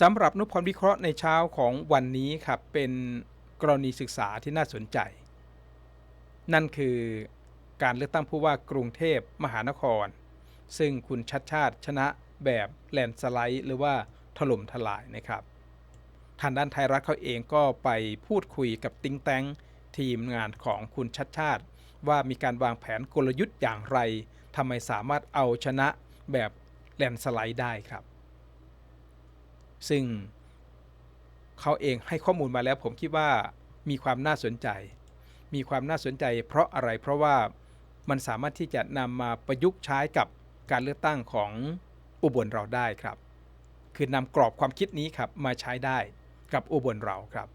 สำหรับนุพรวิเคราะห์ในเช้าของวันนี้ครับเป็นกรณีศึกษาที่น่าสนใจ นั่นคือการเลือกตั้งผู้ว่ากรุงเทพมหานคร ซึ่งคุณชัดชาติชนะแบบแลนสไลด์ หรือว่าถล่มทลายนะครับ ทางด้านไทยรัฐเขาเองก็ไปพูดคุยกับติงแตงทีมงานของคุณชัดชาติ ว่ามีการวางแผนกลยุทธ์อย่างไรทำไมสามารถเอาชนะแบบแลนสไลด์ได้ครับ ซึ่งเขาเองให้ข้อมูลมาแล้วผมคิดว่ามีความน่าสนใจ มีความน่าสนใจ เพราะอะไรเพราะว่ามันสามารถที่จะนำมาประยุกต์ใช้กับการเลือกตั้งของอุบลเราได้ครับ คือนำกรอบความคิดนี้ครับมาใช้ได้กับอุบลเราครับ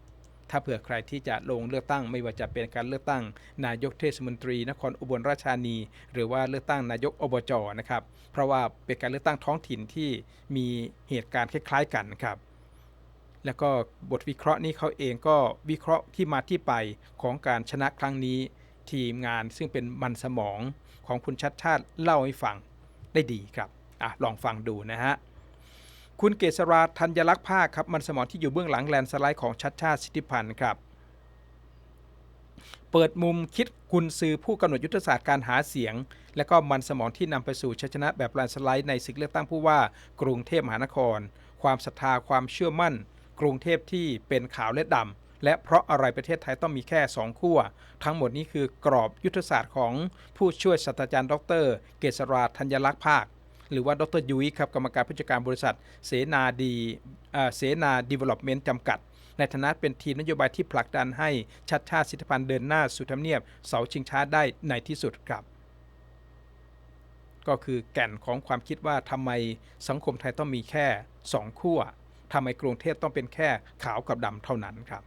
ถ้าเผื่อใครที่จะลงเลือกตั้งไม่ว่าจะเป็นการเลือกตั้ง นายกเทศมนตรีนครอุบลราชธานี หรือว่าเลือกตั้งนายกอบจนะครับเพราะว่าเป็นการเลือกตั้งท้องถิ่นที่มีเหตุการณ์คล้ายๆกันครับแล้วก็บทวิเคราะห์นี้เขาเองก็วิเคราะห์ที่มาที่ไปของการชนะครั้งนี้ ทีมงานซึ่งเป็นมันสมองของคุณชัดชาติเล่าให้ฟังได้ดีครับอะลองฟังดูนะฮะ คุณเกษราธัญลักษณ์ภาคครับมันสมองที่อยู่เบื้องหลังแลนสไลด์ของชัดชาติสิทธิพันธ์ครับ เปิดมุมคิดกุนซือผู้กำหนดยุทธศาสตร์การหาเสียง และก็มันสมองที่นำไปสู่ชัยชนะแบบแลนสไลด์ในศึกเลือกตั้งผู้ว่ากรุงเทพมหานคร ความศรัทธาความเชื่อมั่น กรุงเทพที่เป็นขาวและดำและเพราะอะไรประเทศไทยต้องมีแค่ 2 ขั้ว ทั้งหมดนี้คือกรอบยุทธศาสตร์ของผู้ช่วยศาสตราจารย์ ดร เกษราธัญลักษณ์ภาค หรือว่าดรยุ้ยครับกรรมการผู้จัดการบริษัทเสนาดีเสนาดีเวล็อปเมนต์จำกัด ในฐานะเป็นทีมนโยบายที่ผลักดันให้ชัดชาติสิทธิพันธ์เดินหน้าสู่ทำเนียบเสาชิงช้าได้ในที่สุดครับก็คือแก่นของความคิดว่าทำไมสังคมไทยต้องมีแค่สองขั้วทำไมกรุงเทพต้องเป็นแค่ขาวกับดำเท่านั้นครับ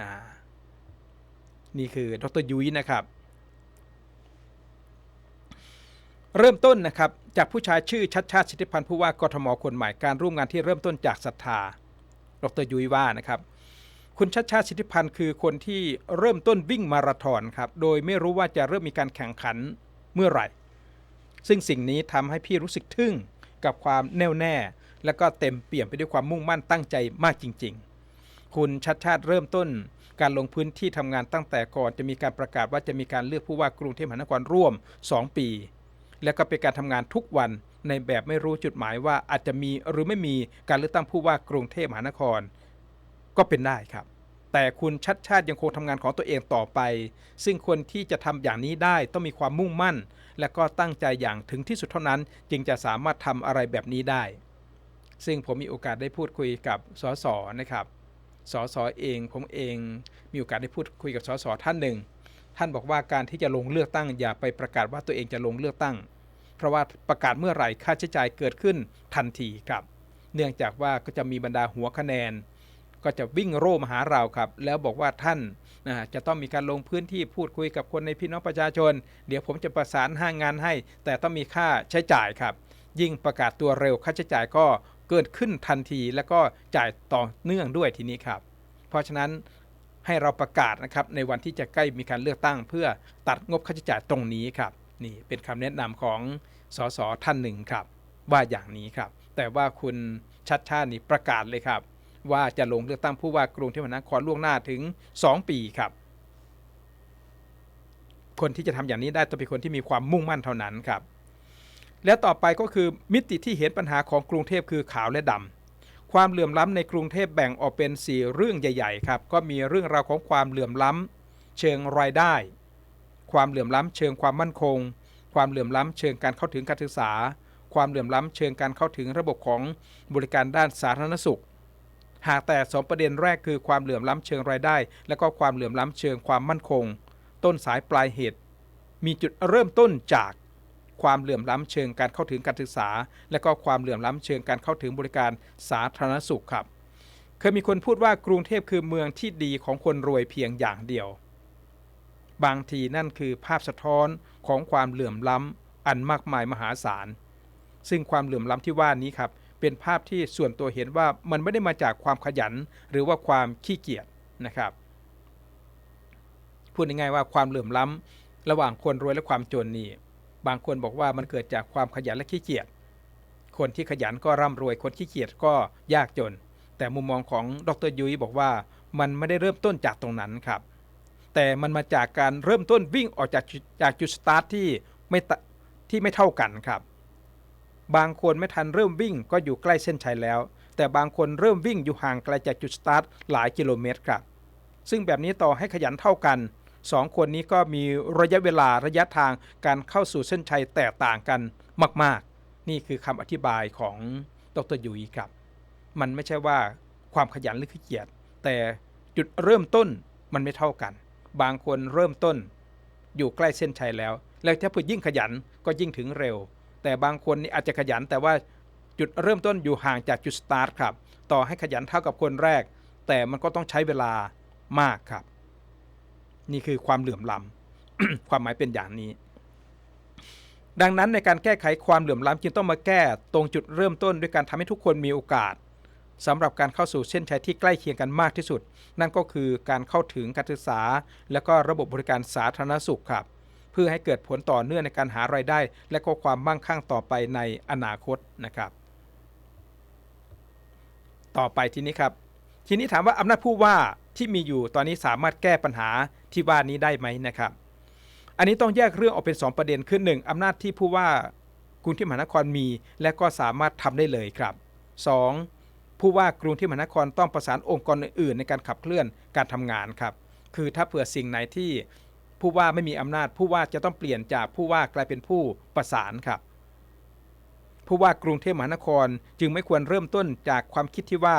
นะนี่คือดรยุ้ยนะครับ เริ่มต้นนะครับจากผู้ชายชื่อชัดชาติสิทธิพันธ์ผู้ว่ากทมคนใหม่การร่วมงานที่เริ่มต้นจากศรัทธา ดรยุ้ยว่านะครับคุณชัดชาติสิทธิพันธ์คือคนที่เริ่มต้นวิ่งมาราธอนครับโดยไม่รู้ว่าจะเริ่มมีการแข่งขันเมื่อไหร่ ซึ่งสิ่งนี้ทำให้พี่รู้สึกทึ่งกับความแน่วแน่ และก็เต็มเปี่ยมไปด้วยความมุ่งมั่นตั้งใจมากจริง ๆ คุณชัดชาติเริ่มต้นการลงพื้นที่ทำงานตั้งแต่ก่อนจะมีการประกาศว่าจะมีการเลือกผู้ว่ากรุงเทพมหานครร่วม 2 ปี แล้วก็เป็นการทำงานทุกวันในแบบไม่รู้จุดหมายว่าอาจจะมีหรือไม่มีการเลือกตั้งผู้ว่ากรุงเทพมหานคร ก็เป็นได้ครับ แต่คุณชัดชาติยังคงทำงานของตัวเองต่อไป ซึ่งคนที่จะทำอย่างนี้ได้ต้องมีความมุ่งมั่น และก็ตั้งใจอย่างถึงที่สุดเท่านั้น จึงจะสามารถทำอะไรแบบนี้ได้ ซึ่งผมมีโอกาสได้พูดคุยกับสสนะครับสสเอง ผมเองมีโอกาสได้พูดคุยกับสสท่านหนึ่ง ท่านบอกว่าการที่จะลงเลือกตั้ง อย่าไปประกาศว่าตัวเองจะลงเลือกตั้ง เพราะว่าประกาศเมื่อไหร่ค่าใช้จ่ายเกิดขึ้นทันทีครับ เนื่องจากว่าก็จะมีบรรดาหัวคะแนน ก็จะวิ่งโร่มาหาเราครับ แล้วบอกว่าท่านนะจะต้องมีการลงพื้นที่พูดคุยกับคนในพี่น้องประชาชน เดี๋ยวผมจะประสานห้างงานให้ แต่ต้องมีค่าใช้จ่ายครับ ยิ่งประกาศตัวเร็วค่าใช้จ่ายก็เกิดขึ้นทันทีแล้วก็จ่ายต่อเนื่องด้วยทีนี้ครับ เพราะฉะนั้น ให้เราประกาศนะครับในวันที่จะใกล้มีการเลือกตั้ง เพื่อตัดงบค่าใช้จ่ายตรงนี้ครับนี่เป็นคำแนะนำของสสท่านหนึ่งครับ ว่าอย่างนี้ครับ แต่ว่าคุณชัดชาตินี่ประกาศเลยครับ ว่าจะลงเลือกตั้งผู้ว่ากรุงเทพมหานครล่วงหน้าถึง 2 ปีครับ คนที่จะทำอย่างนี้ได้ต้องเป็นคนที่มีความมุ่งมั่นเท่านั้นครับ และต่อไปก็คือมิติที่เห็นปัญหาของกรุงเทพคือขาวและดำ ความเหลื่อมล้ำในกรุงเทพแบ่งออกเป็น 4 เรื่องใหญ่ ๆ ครับ ก็มีเรื่องราวของความเหลื่อมล้ำเชิงรายได้ ความเหลื่อมล้ำเชิงความมั่นคง ความเหลื่อมล้ำเชิงการเข้าถึงการศึกษา ความเหลื่อมล้ำเชิงการเข้าถึงระบบของบริการด้านสาธารณสุข หากแต่สองประเด็นแรกคือความเหลื่อมล้ำเชิงรายได้ และก็ความเหลื่อมล้ำเชิงความมั่นคง ต้นสายปลายเหตุ มีจุดเริ่มต้นจาก ความเหลื่อมล้ำเชิงการเข้าถึงการศึกษา และก็ความเหลื่อมล้ำเชิงการเข้าถึงบริการสาธารณสุขครับ เคยมีคนพูดว่ากรุงเทพคือเมืองที่ดีของคนรวยเพียงอย่างเดียว บางทีนั่นคือภาพสะท้อนของความเหลื่อมล้ำอันมากมายมหาศาล ซึ่งความเหลื่อมล้ำที่ว่านี้ครับเป็นภาพที่ส่วนตัวเห็นว่ามันไม่ได้มาจากความขยัน หรือว่าความขี้เกียจนะครับ พูดง่ายๆว่าความเหลื่อมล้ำระหว่างคนรวยและความจนนี่ บางคนบอกว่ามันเกิดจากความขยันและขี้เกียจ คนที่ขยันก็ร่ำรวย คนขี้เกียจก็ยากจน แต่มุมมองของดรยุ้ยบอกว่ามันไม่ได้เริ่มต้นจากตรงนั้นครับ แต่มันมาจากการเริ่มต้นวิ่งออกจากจุดจากจุดสตาร์ทที่ไม่ที่ไม่เท่ากันครับ บางคนไม่ทันเริ่มวิ่งก็อยู่ใกล้เส้นชัยแล้ว แต่บางคนเริ่มวิ่งอยู่ห่างไกลจากจุดสตาร์ทหลายกิโลเมตรครับ ซึ่งแบบนี้ต่อให้ขยันเท่ากัน สองคนนี้ก็มีระยะเวลาระยะทางการเข้าสู่เส้นชัยแตกต่างกันมาก ๆ นี่คือคำอธิบายของดรยุยครับ มันไม่ใช่ว่าความขยันหรือขี้เกียจแต่จุดเริ่มต้นมันไม่เท่ากัน บางคนเริ่มต้น อยู่ใกล้เส้นชัยแล้ว แล้วถ้าเพื่อยิ่งขยันก็ยิ่งถึงเร็ว แต่บางคนนี่อาจจะขยันแต่ว่าจุดเริ่มต้นอยู่ห่างจากจุดสตาร์ทครับ ต่อให้ขยันเท่ากับคนแรก แต่มันก็ต้องใช้เวลามากครับ นี่คือความเหลื่อมล้ำ ความหมายเป็นอย่างนี้ ดังนั้นในการแก้ไขความเหลื่อมล้ำจึงต้องมาแก้ตรงจุดเริ่มต้นด้วยการทำให้ทุกคนมีโอกาสสำหรับการเข้าสู่เส้นชัยที่ใกล้เคียงกันมากที่สุด นั่นก็คือการเข้าถึงการศึกษา และก็ระบบบริการสาธารณสุขครับ เพื่อให้เกิดผลต่อเนื่องในการหารายได้ และก็ความมั่งคั่งต่อไปในอนาคตนะครับ ต่อไปทีนี้ครับ ทีนี้ถามว่าอำนาจผู้ว่า ที่มีอยู่ตอนนี้สามารถแก้ปัญหาที่ว่านี้ได้ไหมนะครับ อันนี้ต้องแยกเรื่องออกเป็น 2 ประเด็นคือหนึ่งอำนาจที่ผู้ว่ากรุงเทพมหานครมี และก็สามารถทำได้เลยครับ 2. ผู้ว่ากรุงเทพมหานครต้องประสานองค์กรอื่นๆในการขับเคลื่อนการทำงานครับ คือถ้าเผื่อสิ่งไหนที่ผู้ว่าไม่มีอำนาจ ผู้ว่าจะต้องเปลี่ยนจากผู้ว่ากลายเป็นผู้ประสานครับ ผู้ว่ากรุงเทพมหานครจึงไม่ควรเริ่มต้นจากความคิดที่ว่า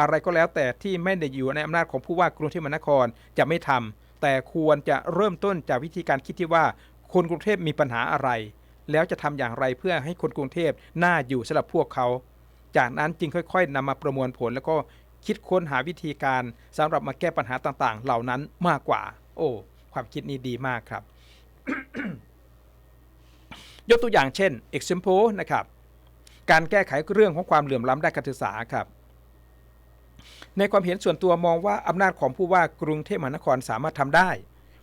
อะไรก็แล้วแต่ที่ไม่ได้อยู่ในอำนาจของผู้ว่ากรุงเทพมหานครจะไม่ทำแต่ควรจะเริ่มต้นจากวิธีการคิดที่ว่าคนกรุงเทพมีปัญหาอะไร แล้วจะทำอย่างไรเพื่อให้คนกรุงเทพน่าอยู่สำหรับพวกเขา จากนั้นจึงค่อย ๆนำมาประมวลผลแล้วก็คิดค้นหาวิธีการสำหรับมาแก้ปัญหาต่างๆ เหล่านั้นมากกว่า โอ้ ความคิดนี้ดีมากครับ ยกตัวอย่างเช่น example นะครับ การแก้ไขเรื่องของความเหลื่อมล้ำด้านการศึกษาครับ ในความเห็นส่วนตัวมองว่าอำนาจของผู้ว่ากรุงเทพมหานครสามารถทำได้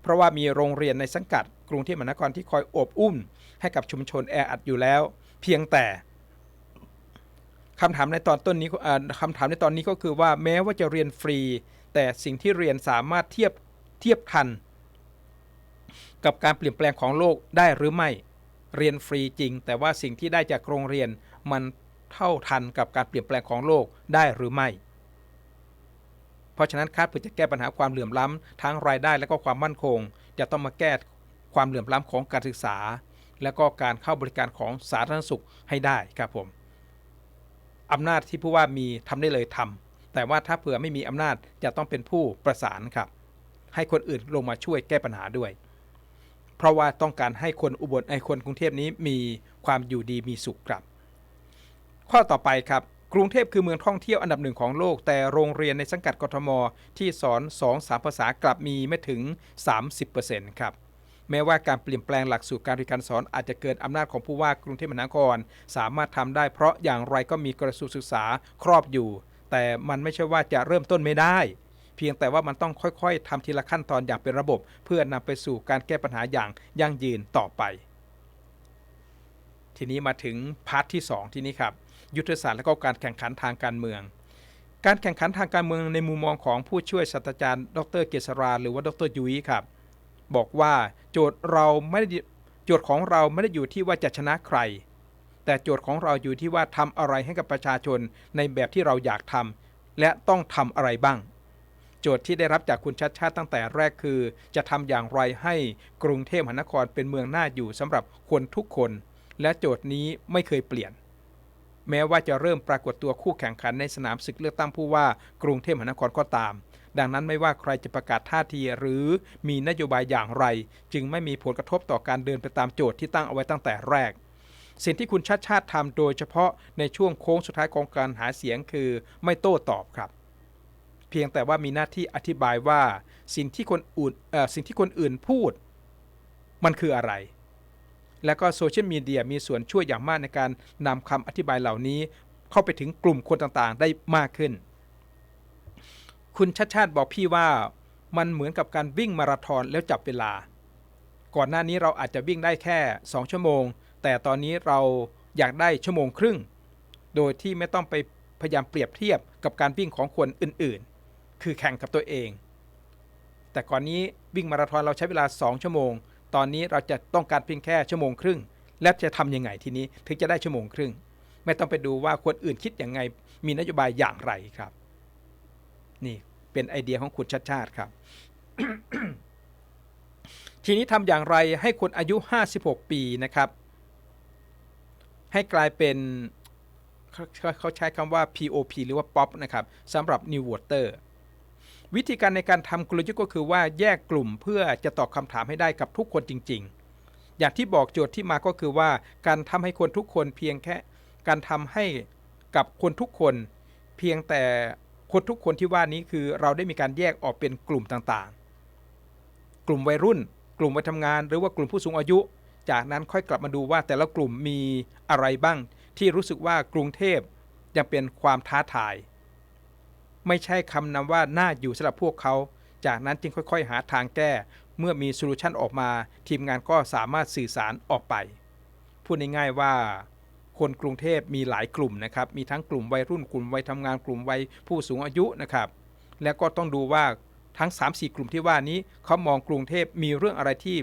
เพราะว่ามีโรงเรียนในสังกัดกรุงเทพมหานครที่คอยอบอุ้ม ให้กับชุมชนแออัดอยู่แล้ว เพียงแต่คำถามในตอนต้นนี้คำถามในตอนนี้ก็คือว่าแม้ว่าจะเรียนฟรี แต่สิ่งที่เรียนสามารถเทียบเทียบทัน กับการเปลี่ยนแปลงของโลกได้หรือไม่เรียนฟรีจริง แต่ว่าสิ่งที่ได้จากโรงเรียนมันเท่าทันกับการเปลี่ยนแปลงของโลกได้หรือไม่ เพราะฉะนั้นคาดเพื่อจะแก้ปัญหาความเหลื่อมล้ำทั้งรายได้และก็ความมั่นคง จะต้องมาแก้ความเหลื่อมล้ำของการศึกษา และก็การเข้าบริการของสาธารณสุขให้ได้ครับผมอำนาจที่ผู้ว่ามีทำได้เลยทำแต่ว่าถ้าเผื่อไม่มีอำนาจจะต้องเป็นผู้ประสานครับ ให้คนอื่นลงมาช่วยแก้ปัญหาด้วย เพราะว่าต้องการให้คนอุบลไอคนกรุงเทพนี้มีความอยู่ดีมีสุขครับ ข้อต่อไปครับ กรุงเทพคือเมืองท่องเที่ยวอันดับหนึ่งของโลก แต่โรงเรียนในสังกัดกทม ที่สอน 2-3 ภาษากลับมีไม่ถึง 30%ครับแม้ว่าการเปลี่ยนแปลงหลักสูตรการเรียนการสอนอาจจะเกินอำนาจของผู้ว่ากรุงเทพมหานคร สามารถทำได้เพราะอย่างไรก็มีกระทรวงศึกษาครอบอยู่ แต่มันไม่ใช่ว่าจะเริ่มต้นไม่ได้ เพียงแต่ว่ามันต้องค่อยๆทำทีละขั้นตอนอย่างเป็นระบบ เพื่อนำไปสู่การแก้ปัญหาอย่างยั่งยืนต่อไป ทีนี้มาถึงพาร์ทที่ 2 ที่นี้ครับ ยุทธศาสตร์และก็การแข่งขันทางการเมือง การแข่งขันทางการเมืองในมุมมองของผู้ช่วยศาสตราจารย์ ดรเกษรา หรือว่าดรยุ้ยครับ บอกว่าโจทย์เราไม่ได้โจทย์ของเราไม่ได้อยู่ที่ว่าจะชนะใคร แต่โจทย์ของเราอยู่ที่ว่าทำอะไรให้กับประชาชนในแบบที่เราอยากทำและต้องทำอะไรบ้าง โจทย์ที่ได้รับจากคุณชัดชาติตั้งแต่แรกคือ จะทำอย่างไรให้กรุงเทพมหานครเป็นเมืองน่าอยู่สำหรับคนทุกคน และโจทย์นี้ไม่เคยเปลี่ยน แม้ว่าจะเริ่มปรากฏตัวคู่แข่งขันในสนามศึกเลือกตั้งผู้ว่ากรุงเทพมหานครก็ตาม ดังนั้นไม่ว่าใครจะประกาศท่าทีหรือมีนโยบายอย่างไร จึงไม่มีผลกระทบต่อการเดินไปตามโจทย์ที่ตั้งเอาไว้ตั้งแต่แรก สิ่งที่คุณชาติชาติทำโดยเฉพาะในช่วงโค้งสุดท้ายของการหาเสียงคือไม่โต้ตอบครับเพียงแต่ว่ามีหน้าที่อธิบายว่าสิ่งที่คนอื่นสิ่งที่คนอื่นพูด มันคืออะไร และก็โซเชียลมีเดียมีส่วนช่วยอย่างมากในการนำคำอธิบายเหล่านี้ เข้าไปถึงกลุ่มคนต่างๆ ได้มากขึ้น คุณชัดชาติบอกพี่ว่ามันเหมือนกับการวิ่งมาราธอนแล้วจับเวลา ก่อนหน้านี้เราอาจจะวิ่งได้แค่ 2 ชั่วโมง แต่ตอนนี้เราอยากได้ชั่วโมงครึ่ง โดยที่ไม่ต้องไปพยายามเปรียบเทียบกับการวิ่งของคนอื่นๆ คือแข่งกับตัวเอง แต่ก่อนนี้วิ่งมาราธอนเราใช้เวลา 2 ชั่วโมง ตอนนี้เราจะต้องการเพียงแค่ชั่วโมงครึ่ง และจะทำยังไงทีนี้ถึงจะได้ชั่วโมงครึ่ง ไม่ต้องไปดูว่าคนอื่นคิดยังไง มีนโยบายอย่างไรครับ นี่เป็นไอเดียของคุณชัดชาติครับ ทีนี้ทำอย่างไรให้คนอายุ 56 ปีนะครับ ให้กลายเป็นเขเขาเขาใช้คำว่า POP หรือว่า POP นะครับสำหรับ New Water วิธีการในการทำกลยุทธ์ก็คือว่าแยกกลุ่มเพื่อจะตอบคำถามให้ได้กับทุกคนจริง ๆ อย่างที่บอกโจทย์ที่มาก็คือว่าการทำให้คนทุกคนเพียงแค่ การทำให้กับคนทุกคน เพียงแต่คนทุกคนที่ว่านี้คือเราได้มีการแยกออกเป็นกลุ่มต่างๆ กลุ่มวัยรุ่น กลุ่มวัยทำงาน หรือว่ากลุ่มผู้สูงอายุ จากนั้นค่อยกลับมาดูว่าแต่ละกลุ่มมีอะไรบ้าง ที่รู้สึกว่ากรุงเทพยังเป็นความท้าทาย ไม่ใช่คำนำว่าน่าอยู่สำหรับพวกเขา จากนั้นจึงค่อยๆ หาทางแก้ เมื่อมีโซลูชันออกมา ทีมงานก็สามารถสื่อสารออกไป พูดง่ายๆว่า คนกรุงเทพมีหลายกลุ่มนะครับ มีทั้งกลุ่มวัยรุ่นกลุ่มวัยทำงานกลุ่มวัยผู้สูงอายุนะครับ แล้วก็ต้องดูว่าทั้ง 3-4 กลุ่มที่ว่านี้เขามองกรุงเทพมีเรื่องอะไรที่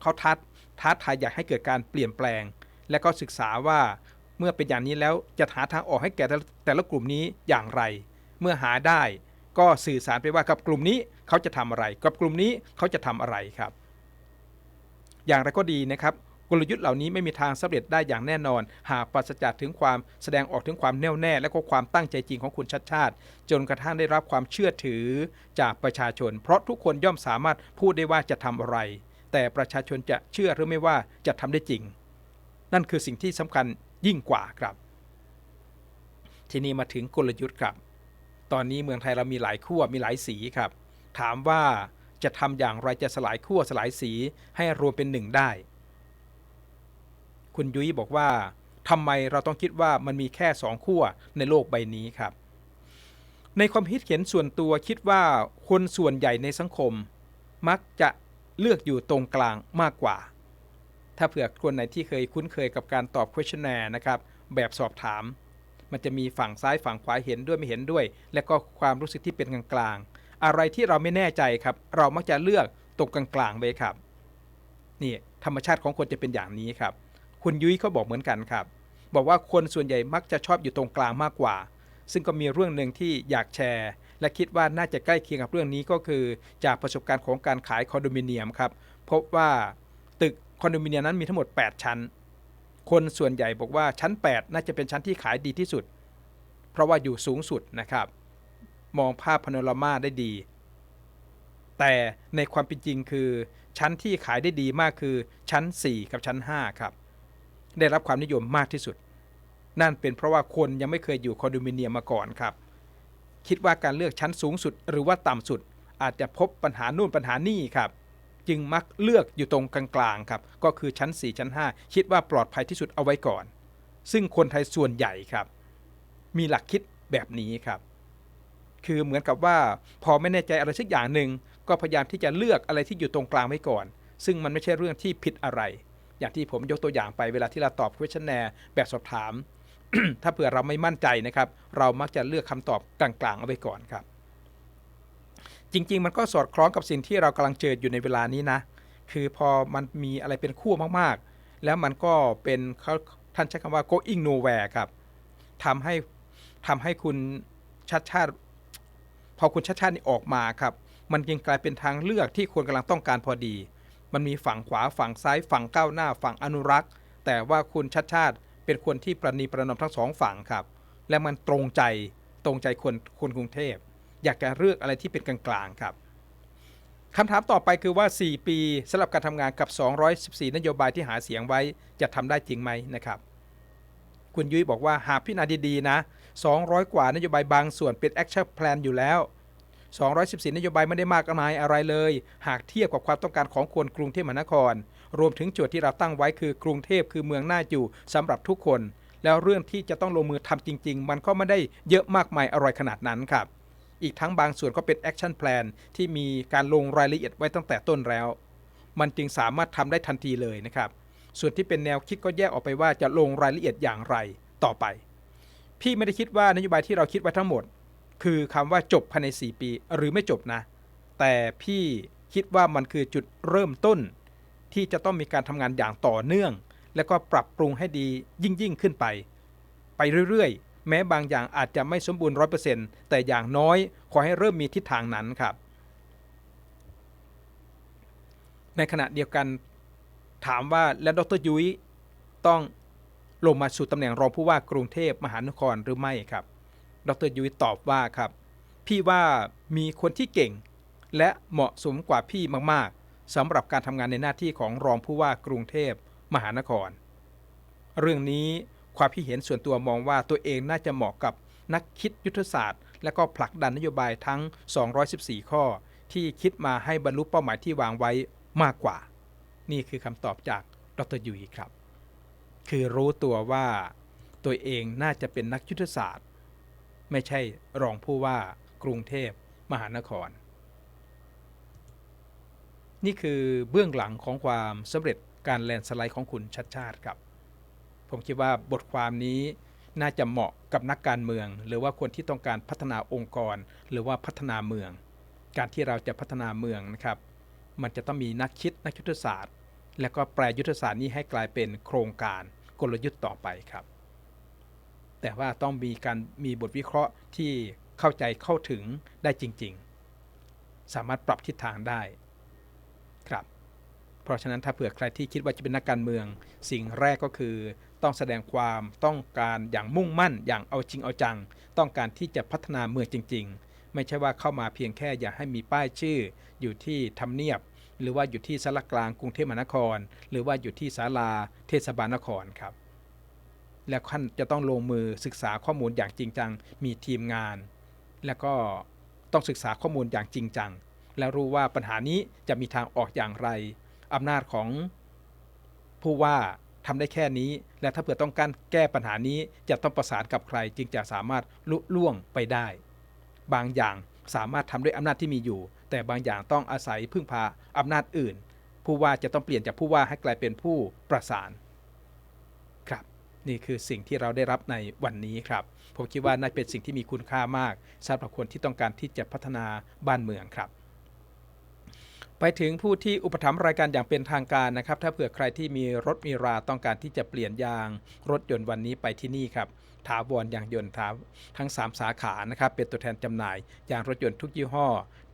เขาทัดท้าทายอยากให้เกิดการเปลี่ยนแปลง และก็ศึกษาว่าเมื่อเป็นอย่างนี้แล้วจะหาทางออกให้แก่แต่ละแต่ละกลุ่มนี้อย่างไร เมื่อหาได้ ก็สื่อสารไปว่ากับกลุ่มนี้เขาจะทำอะไร กับกลุ่มนี้เขาจะทำอะไรครับ อย่างไรก็ดีนะครับกลยุทธ์เหล่านี้ไม่มีทางสำเร็จได้อย่างแน่นอน หากปราศจากถึงความแสดงออกถึงความแน่วแน่ และก็ความตั้งใจจริงของคุณชัดชาติ จนกระทั่งได้รับความเชื่อถือจากประชาชน เพราะทุกคนย่อมสามารถพูดได้ว่าจะทำอะไร แต่ประชาชนจะเชื่อหรือไม่ว่าจะทำได้จริง นั่นคือสิ่งที่สำคัญยิ่งกว่าครับ ทีนี้มาถึงกลยุทธ์ครับ ตอนนี้เมืองไทยเรามีหลายขั้วมีหลายสีครับ ถามว่าจะทำอย่างไรจะสลายขั้วสลายสีให้รวมเป็นหนึ่งได้ คุณยุ้ยบอกว่าทำไมเราต้องคิดว่ามันมีแค่สองขั้วในโลกใบนี้ครับ ในความคิดเห็นส่วนตัวคิดว่าคนส่วนใหญ่ในสังคม มักจะเลือกอยู่ตรงกลางมากกว่า ถ้าเผื่อคนไหนที่เคยคุ้นเคยกับการตอบ questionnaire นะครับ แบบสอบถาม มันจะมีฝั่งซ้ายฝั่งขวาเห็นด้วยไม่เห็นด้วย และก็ความรู้สึกที่เป็นกลางๆ อะไรที่เราไม่แน่ใจครับ เรามักจะเลือกตรงกลางๆไปครับ นี่ธรรมชาติของคนจะเป็นอย่างนี้ครับ คุณยุ้ยเขาบอกเหมือนกันครับ บอกว่าคนส่วนใหญ่มักจะชอบอยู่ตรงกลางมากกว่า ซึ่งก็มีเรื่องหนึ่งที่อยากแชร์ และคิดว่าน่าจะใกล้เคียงกับเรื่องนี้ก็คือ จากประสบการณ์ของการขายคอนโดมิเนียมครับ พบว่าตึกคอนโดมิเนียมนั้นมีทั้งหมด 8 ชั้น คนส่วนใหญ่บอกว่าชั้น 8 น่าจะเป็นชั้นที่ขายดีที่สุด เพราะว่าอยู่สูงสุดนะครับ มองภาพพาโนรามาได้ดี แต่ในความเป็นจริงคือ ชั้นที่ขายได้ดีมากคือชั้น 4 กับชั้น 5 ครับ ได้รับความนิยมมากที่สุด นั่นเป็นเพราะว่าคนยังไม่เคยอยู่คอนโดมิเนียมมาก่อนครับ คิดว่าการเลือกชั้นสูงสุดหรือว่าต่ำสุด อาจจะพบปัญหานู่นปัญหานี่ครับ จึงมักเลือกอยู่ตรงกลางๆครับก็คือชั้น 4 ชั้น 5 คิดว่าปลอดภัยที่สุดเอาไว้ก่อน ซึ่งคนไทยส่วนใหญ่ครับ มีหลักคิดแบบนี้ครับ คือเหมือนกับว่าพอไม่แน่ใจอะไรสักอย่างหนึ่งก็พยายามที่จะเลือกอะไรที่อยู่ตรงกลางไว้ก่อน ซึ่งมันไม่ใช่เรื่องที่ผิดอะไร อย่างที่ผมยกตัวอย่างไปเวลาที่เราตอบ questionnaire แบบสอบถาม ถ้าเผื่อเราไม่มั่นใจนะครับ เรามักจะเลือกคำตอบกลางๆเอาไว้ก่อนครับ จริง ๆ มันก็สอดคล้องกับสิ่งที่เรากำลังเจออยู่ในเวลานี้นะ คือพอมันมีอะไรเป็นคู่มากๆ แล้วมันก็เป็นเขาท่านใช้คำว่า going nowhere ครับทำให้ทำให้คุณชัดชาติ พอคุณชัดชาตินี่ออกมาครับ มันยังกลายเป็นทางเลือกที่คนกำลังต้องการพอดี มันมีฝั่งขวาฝั่งซ้าย ฝั่งก้าวหน้า ฝั่งอนุรักษ์ แต่ว่าคุณชัดชาติเป็นคนที่ประนีประนอมทั้งสองฝั่งครับ และมันตรงใจตรงใจคนคนกรุงเทพ อยากจะเลือกอะไรที่เป็นกลางๆครับคำถามต่อไปคือว่า 4 ปีสำหรับการทำงานกับ 214 นโยบายที่หาเสียงไว้จะทำได้จริงไหมนะครับ คุณยุ้ยบอกว่าหากพิจารณาดีๆนะ 200 กว่านโยบายบางส่วนเป็น action plan อยู่แล้ว 214 นโยบายไม่ได้มากมายอะไรเลย หากเทียบกับความต้องการของคนกรุงเทพมหานคร รวมถึงโจทย์ที่เราตั้งไว้คือกรุงเทพคือเมืองน่าอยู่สำหรับทุกคน แล้วเรื่องที่จะต้องลงมือทำจริง ๆ มันก็ไม่ได้เยอะมากมายอร่อยขนาดนั้นครับ อีกทั้งบางส่วนก็เป็น action plan ที่มีการลงรายละเอียดไว้ตั้งแต่ต้นแล้ว มันจึงสามารถทำได้ทันทีเลยนะครับ ส่วนที่เป็นแนวคิดก็แยกออกไปว่าจะลงรายละเอียดอย่างไรต่อไป พี่ไม่ได้คิดว่านโยบายที่เราคิดไว้ทั้งหมด คือคำว่าจบภายใน 4 ปี หรือไม่จบนะ แต่พี่คิดว่ามันคือจุดเริ่มต้น ที่จะต้องมีการทำงานอย่างต่อเนื่อง และก็ปรับปรุงให้ดียิ่งยิ่งขึ้นไป ไปเรื่อยๆ แม้บางอย่างอาจจะไม่สมบูรณ์ร้อยเปอร์เซ็นต์แต่อย่างน้อยขอให้เริ่มมีทิศทางนั้นครับ ในขณะเดียวกันถามว่าแล้วดรยุ้ยต้องลงมาสู่ตำแหน่งรองผู้ว่ากรุงเทพมหานครหรือไม่ครับ ดรยุ้ยตอบว่าครับ พี่ว่ามีคนที่เก่ง และเหมาะสมกว่าพี่มากๆสำหรับการทำงานในหน้าที่ของรองผู้ว่ากรุงเทพมหานคร เรื่องนี้ ความพี่เห็นส่วนตัวมองว่าตัวเองน่าจะเหมาะกับนักคิดยุทธศาสตร์ และก็ผลักดันนโยบายทั้ง 214 ข้อ ที่คิดมาให้บรรลุเป้าหมายที่วางไว้มากกว่า นี่คือคำตอบจากดรยุยครับ คือรู้ตัวว่าตัวเองน่าจะเป็นนักยุทธศาสตร์ ไม่ใช่รองผู้ว่ากรุงเทพมหานคร นี่คือเบื้องหลังของความสำเร็จการแลนสไลด์ของคุณชัดชาติครับ ผมคิดว่าบทความนี้น่าจะเหมาะกับนักการเมือง หรือว่าคนที่ต้องการพัฒนาองค์กร หรือว่าพัฒนาเมือง การที่เราจะพัฒนาเมืองนะครับ มันจะต้องมีนักคิดนักยุทธศาสตร์ และก็แปลยุทธศาสตร์นี้ให้กลายเป็นโครงการกลยุทธ์ต่อไปครับ แต่ว่าต้องมีการมีบทวิเคราะห์ที่เข้าใจเข้าถึงได้จริง ๆ สามารถปรับทิศทางได้ครับ เพราะฉะนั้นถ้าเผื่อใครที่คิดว่าจะเป็นนักการเมือง สิ่งแรกก็คือ ต้องแสดงความต้องการอย่างมุ่งมั่น อย่างเอาจริงเอาจัง ต้องการที่จะพัฒนาเมืองจริง ๆ ไม่ใช่ว่าเข้ามาเพียงแค่อยากให้มีป้ายชื่อ อยู่ที่ทำเนียบ หรือว่าอยู่ที่สารกลางกรุงเทพมหานคร หรือว่าอยู่ที่ศาลาเทศบาลนครครับและท่านจะต้องลงมือศึกษาข้อมูลอย่างจริงจัง มีทีมงาน แล้วก็ต้องศึกษาข้อมูลอย่างจริงจัง แล้วรู้ว่าปัญหานี้จะมีทางออกอย่างไร อำนาจของผู้ว่าทำได้แค่นี้ และถ้าเผื่อต้องการแก้ปัญหานี้จะต้องประสานกับใคร จึงจะสามารถลุล่วงไปได้ บางอย่างสามารถทำด้วยอำนาจที่มีอยู่ แต่บางอย่างต้องอาศัยพึ่งพาอำนาจอื่น ผู้ว่าจะต้องเปลี่ยนจากผู้ว่าให้กลายเป็นผู้ประสาน ครับ นี่คือสิ่งที่เราได้รับในวันนี้ครับ ผมคิดว่าน่าเป็นสิ่งที่มีคุณค่ามากสำหรับคนที่ต้องการที่จะพัฒนาบ้านเมืองครับ ไปถึงผู้ที่อุปถัมภ์รายการอย่างเป็นทางการนะครับ ถ้าเผื่อใครที่มีรถมีราต้องการที่จะเปลี่ยนยางรถยนต์วันนี้ไปที่นี่ครับถาวรยางยนต์ถาทั้ง 3 สาขานะครับ เป็นตัวแทนจำหน่ายยางรถยนต์ทุกยี่ห้อ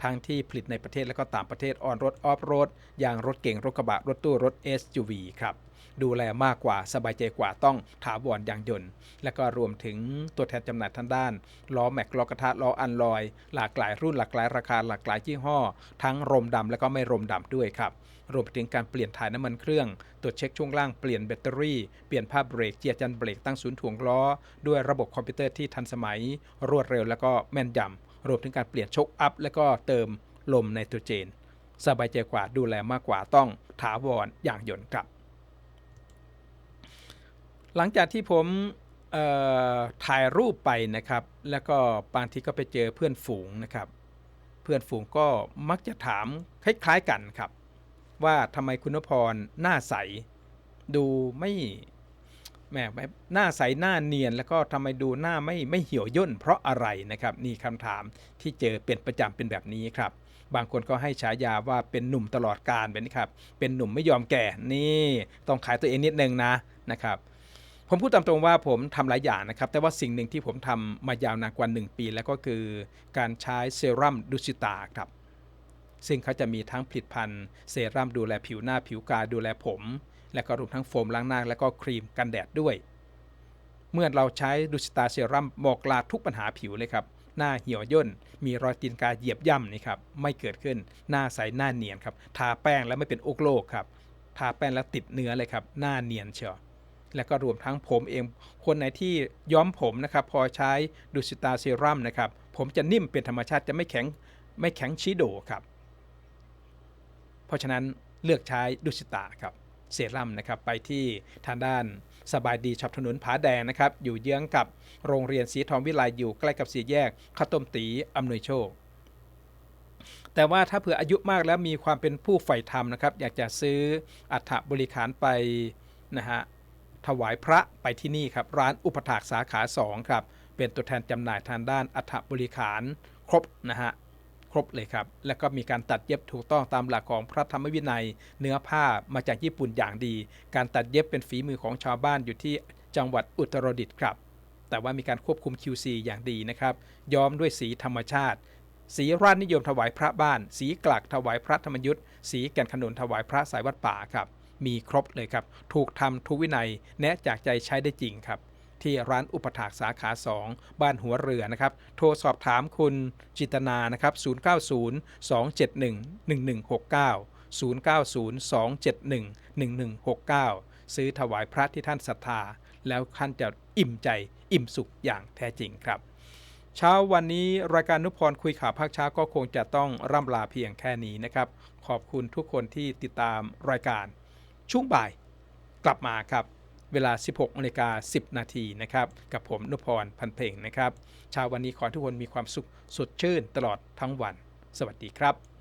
ทั้งที่ผลิตในประเทศและก็ต่างประเทศออนรถออฟรถยางรถเก่งรถกระบะรถตู้รถ SUV ครับ ดูแลมากกว่าสบายใจกว่าต้องถาวรยางยนต์ และก็รวมถึงตัวแทนจำหน่ายทางด้านล้อแม็กล้อกระทะล้ออันลอย หลากหลายรุ่นหลากหลายราคาหลากหลายยี่ห้อ ทั้งรมดำและก็ไม่รมดำด้วยครับรวมไปถึงการเปลี่ยนถ่ายน้ำมันเครื่อง ตรวจเช็คช่วงล่างเปลี่ยนแบตเตอรี่ เปลี่ยนผ้าเบรกเจียรจันเบรกตั้งศูนย์ถ่วงล้อ ด้วยระบบคอมพิวเตอร์ที่ทันสมัย รวดเร็วและก็แม่นยำรวมถึงการเปลี่ยนชคอัพ และก็เติมลมไนโตรเจน สบายใจกว่าดูแลมากกว่าต้องถาวรอย่างยนต์ครับ หลังจากที่ผมถ่ายรูปไปนะครับ แล้วก็บางทีก็ไปเจอเพื่อนฝูงนะครับ เพื่อนฝูงก็มักจะถามคล้ายๆกันครับ ว่าทำไมคุณนพรหน้าใส ดูไม่แหมหน้าใสหน้าเนียนแล้วก็ทำไมดูหน้าไม่ไม่เหี่ยวย่นเพราะอะไรนะครับนี่คำถามที่เจอเป็นประจำเป็นแบบนี้ครับ บางคนก็ให้ฉายาว่าเป็นหนุ่มตลอดกาลแบบนี้ครับ เป็นหนุ่มไม่ยอมแก่นี่ต้องขายตัวเองนิดนึงนะนะครับ ผมพูดตามตรงว่าผมทำหลายอย่างนะครับ แต่ว่าสิ่งหนึ่งที่ผมทำมายาวนานกว่า 1 ปี แล้วก็คือการใช้เซรั่มดูซิตาครับ ซึ่งเขาจะมีทั้งผลิตภัณฑ์เซรั่มดูแลผิวหน้าผิวกายดูแลผม และก็รวมทั้งโฟมล้างหน้าและก็ครีมกันแดดด้วย เมื่อเราใช้ดูซิตาเซรั่มบอกลาทุกปัญหาผิวเลยครับหน้าเหี่ยวย่น มีรอยตีนกาเหยียบย่ำนี่ครับไม่เกิดขึ้นหน้าใสหน้าเนียนครับทาแป้งแล้วไม่เป็นโอกโลกครับทาแป้งแล้วติดเนื้อเลยครับหน้าเนียนเชียว และก็รวมทั้งผมเองคนไหนที่ย้อมผมนะครับพอใช้ดูซิตาเซรั่มนะครับผมจะนิ่มเป็นธรรมชาติจะไม่แข็งไม่แข็งชี้โดครับ เพราะฉะนั้นเลือกใช้ดูซิตาครับเซรั่มนะครับไปที่ทางด้านสบายดีช็อปถนนผาแดงนะครับอยู่เยื้องกับโรงเรียนสีทองวิไลอยู่ใกล้กับสีแยกข้าวต้มตีอำนวยโชค แต่ว่าถ้าเผื่ออายุมากแล้วมีความเป็นผู้ใฝ่ธรรมนะครับอยากจะซื้ออัฐบริขารไปนะฮะ ถวายพระไปที่นี่ครับ ร้านอุปถากสาขา2ครับ เป็นตัวแทนจำหน่ายทางด้านอัฐบริขาร ครบนะฮะครบเลยครับ แล้วก็มีการตัดเย็บถูกต้องตามหลักของพระธรรมวินัย เนื้อผ้ามาจากญี่ปุ่นอย่างดี การตัดเย็บเป็นฝีมือของชาวบ้านอยู่ที่จังหวัดอุตรดิตถ์ครับ แต่ว่ามีการควบคุม QC อย่างดีนะครับ ย้อมด้วยสีธรรมชาติ สีราชนิยมถวายพระบ้าน สีกลักถวายพระธรรมยุทธ์สีแก่นขนุนถวายพระสายวัดป่าครับ มีครบเลยครับ ถูกทำทุกวินัยแนะจากใจใช้ได้จริงครับ ที่ร้านอุปถากสาขา 2 บ้านหัวเรือนะครับ โทรสอบถามคุณจิตนานะครับ 090 271 1169 0902711169 ซื้อถวายพระที่ท่านศรัทธา แล้วท่านจะอิ่มใจอิ่มสุขอย่างแท้จริงครับ เช้าวันนี้รายการนุพรคุยข่าวภาคเช้าก็คงจะต้องร่ำลาเพียงแค่นี้นะครับ ขอบคุณทุกคนที่ติดตามรายการ ช่วงบ่ายกลับมาครับ เวลา 16นาฬิกา10 นาทีนะครับ กับผมนุพรพันเพลงนะครับเช้าวันนี้ขอทุกคนมีความสุขสดชื่นตลอดทั้งวัน สวัสดีครับ